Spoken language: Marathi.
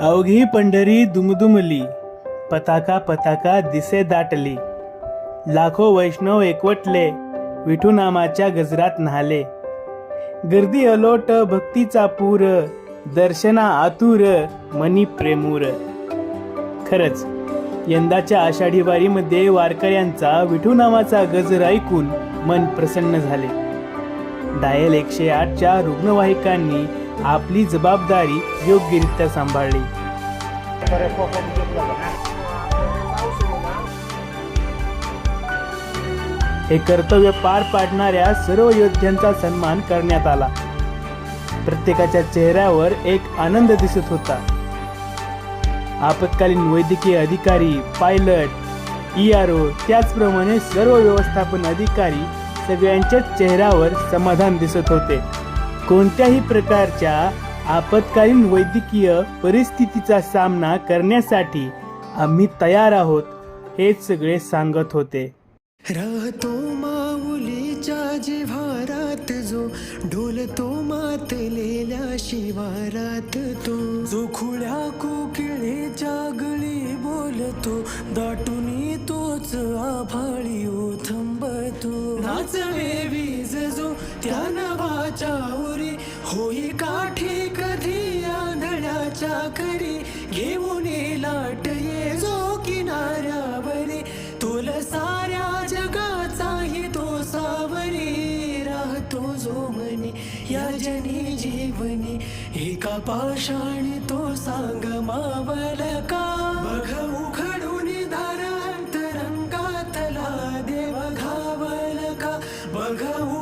अवघी पंढरी दुमदुमली पताका पताका दिसे दाटली. लाखो वैष्णव एकवटले विठू नामाच्या गजरात न्हाले. गर्दी अलोट भक्तीचा पूर दर्शना आतुर मनी प्रेमूर. खरंच यंदाच्या आषाढी वारीमध्ये वारकऱ्यांचा विठू नामाचा गजर ऐकून मन प्रसन्न झाले. डायल एकशे आठच्या रुग्णवाहिकांनी आपली जबाबदारी योग्यरित्या सांभाळली. हे कर्तव्य पार पाडणाऱ्या सर्व योद्ध्यांचा सन्मान करण्यात आला. प्रत्येकाच्या चेहऱ्यावर एक आनंद दिसत होता. आपत्कालीन वैद्यकीय अधिकारी पायलट ई आर ओ त्याचप्रमाणे सर्व व्यवस्थापन अधिकारी सगळ्यांच्याच चेहऱ्यावर समाधान दिसत होते. कोणत्याही प्रकारच्या आपत्कालीन वैद्यकीय परिस्थितीचा सामना करण्यासाठी आम्ही तयार आहोत हेच सगळे सांगत होते. राहतो माऊलीच्या जिव्हारात जो डोलतो मातलेल्या शिवारात तो. जो खुळ्या कोकिळेच्या गळी बोलतो दाटून तोच आभाळी थांबतो नाचवे वीज जो त्या नवाच्या होई काठी कधी आंधळाच्या करी घेऊन लाट ये जो किनाऱ्यावरी. तुला साऱ्या जगाचाही तो सावरी. राहतो जो म्हणे या जनी जीवनी. एका पाषाणी तो सांग मावल का? बघ बघा